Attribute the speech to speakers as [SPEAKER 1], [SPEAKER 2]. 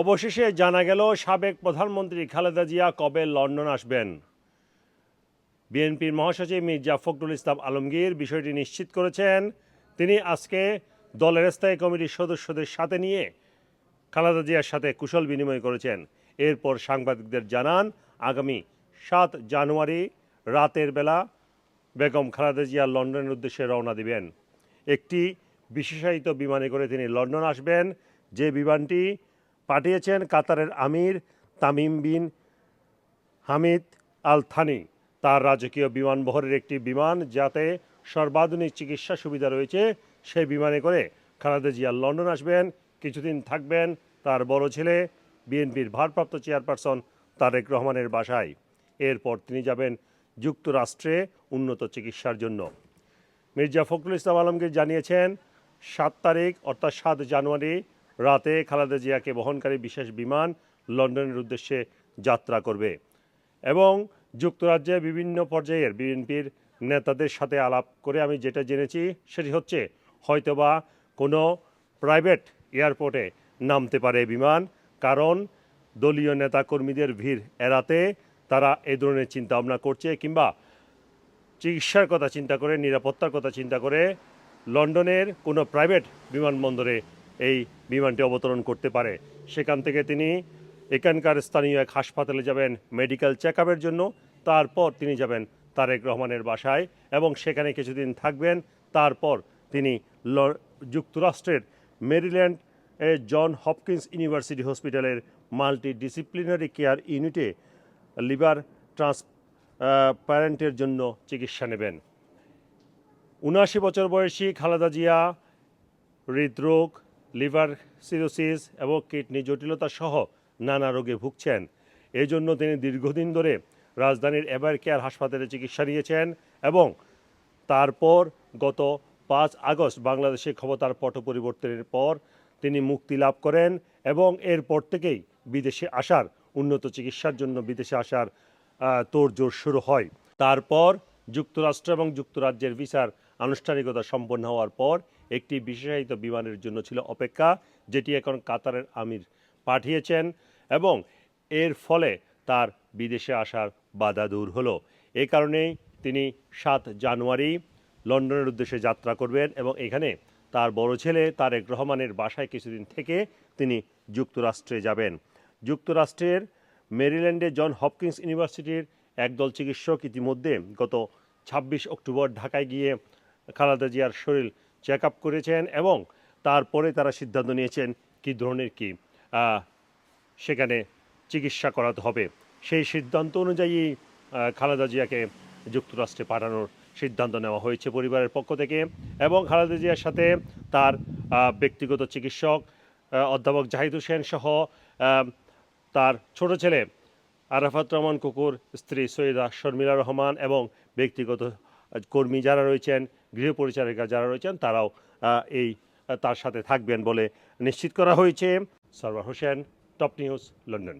[SPEAKER 1] অবশেষে জানা গেল, সাবেক প্রধানমন্ত্রী খালেদা জিয়া কবে লন্ডন আসবেন। বিএনপির মহাসচিব মির্জা ফখরুল ইসলাম আলমগীর বিষয়টি নিশ্চিত করেছেন। তিনি আজকে দলের স্থায়ী কমিটির সদস্যদের সাথে নিয়ে খালেদা জিয়ার সাথে কুশল বিনিময় করেছেন। এরপর সাংবাদিকদের জানান, আগামী সাত জানুয়ারি রাতের বেলা বেগম খালেদা জিয়া লন্ডনের উদ্দেশ্যে রওনা দিবেন। একটি বিশেষায়িত বিমানে করে তিনি লন্ডন আসবেন। যে বিমানটি পাঠিয়েছেন কাতারের আমির Tamim bin Hamid Al Thani তার রাজকীয় বিমানবহরের একটি বিমান যাতে সর্বাধুনিক চিকিৎসা সুবিধা রয়েছে সেই বিমানে করে খালেদা জিয়া লন্ডন আসবেন, কিছুদিন থাকবেন তার বড় ছেলে, বিএনপির ভারপ্রাপ্ত চেয়ারপারসন তারেক রহমানের বাসায়। এরপর তিনি যাবেন যুক্তরাষ্ট্রে উন্নত চিকিৎসার জন্য। মির্জা ফখরুল ইসলাম আলমগীর জানিয়েছেন, সাত তারিখ অর্থাৎ সাত জানুয়ারি রাতে খালেদা জিয়াকে বহনকারী বিশেষ বিমান লন্ডনের উদ্দেশ্যে যাত্রা করবে এবং যুক্তরাজ্যে বিভিন্ন পর্যায়ের বিএনপির নেতাদের সাথে আলাপ করে আমি যেটা জেনেছি সেটি হচ্ছে, হয়তোবা কোনো প্রাইভেট এয়ারপোর্টে নামতে পারে বিমান, কারণ দলীয় নেতাকর্মীদের ভিড় এড়াতে তারা এই ধরনের চিন্তা ভাবনা করছে কিংবা চিকিৎসার কথা চিন্তা করে, নিরাপত্তার কথা চিন্তা করে লন্ডনের কোনো প্রাইভেট বিমানবন্দরে এই বিমানটি অবতরণ করতে পারে। সেখান থেকে তিনি এখানকার স্থানীয় এক হাসপাতালে যাবেন, মেডিকেল চেক জন্য। তারপর তিনি যাবেন তারেক রহমানের বাসায় এবং সেখানে কিছুদিন থাকবেন। তারপর তিনি যুক্তরাষ্ট্রের মেরিল্যান্ড এ জন হপকিন্স ইউনিভার্সিটি হসপিটালের মাল্টি ডিসিপ্লিনারি কেয়ার ইউনিটে লিভার ট্রান্স প্যারেন্টের জন্য চিকিৎসা নেবেন। উনআশি বছর বয়সী খালেদা জিয়া হৃদরোগ লিভার সিরোসিস এবং কিডনি জটিলতা সহ নানা রোগে ভুগছেন। এই জন্য তিনি দীর্ঘদিন ধরে রাজধানীর এবার কেয়ার হাসপাতালে চিকিৎসা নিয়েছেন এবং তারপর গত পাঁচ আগস্ট বাংলাদেশে ক্ষমতার পট পরিবর্তনের পর তিনি মুক্তি লাভ করেন এবং এরপর থেকেই বিদেশে আসার উন্নত চিকিৎসার জন্য বিদেশে আসার তোড়জোড় শুরু হয়। তারপর যুক্তরাষ্ট্র এবং যুক্তরাজ্যের ভিসার আনুষ্ঠানিকতা সম্পন্ন হওয়ার পর একটি বিশেষায়িত বিমানের জন্য ছিল অপেক্ষা, যেটি এখন কাতারের আমির পাঠিয়েছেন এবং এর ফলে তার বিদেশে আসার বাধা দূর হলো। এ কারণেই তিনি সাত জানুয়ারি লন্ডনের উদ্দেশ্যে যাত্রা করবেন এবং এখানে তার বড় ছেলে তারেক রহমানের বাসায় কিছুদিন থেকে তিনি যুক্তরাষ্ট্রে যাবেন। যুক্তরাষ্ট্রের মেরিল্যান্ডে জন হপকিন্স ইউনিভার্সিটির একদল চিকিৎসক ইতিমধ্যে গত ছাব্বিশ অক্টোবর ঢাকায় গিয়ে খালেদা জিয়ার শরীর চেক আপ করেছেন এবং তারপরে তারা সিদ্ধান্ত নিয়েছেন কী ধরনের কি সেখানে চিকিৎসা করাতে হবে। সেই সিদ্ধান্ত অনুযায়ী খালেদা জিয়াকে যুক্তরাষ্ট্রে পাঠানোর সিদ্ধান্ত নেওয়া হয়েছে পরিবারের পক্ষ থেকে এবং খালেদা জিয়ার সাথে তার ব্যক্তিগত চিকিৎসক অধ্যাপক জাহিদ হোসেন সহ তার ছোট ছেলে আরাফাত রহমান কুকুর, স্ত্রী সৈয়দা শর্মিলা রহমান এবং ব্যক্তিগত কর্মী যারা রয়েছেন, গৃহপরিচারিকা যারা রয়েছেন, তারাও এই, তার সাথে থাকবেন বলে নিশ্চিত করা হয়েছে। Sarwar Hossain, top news, London.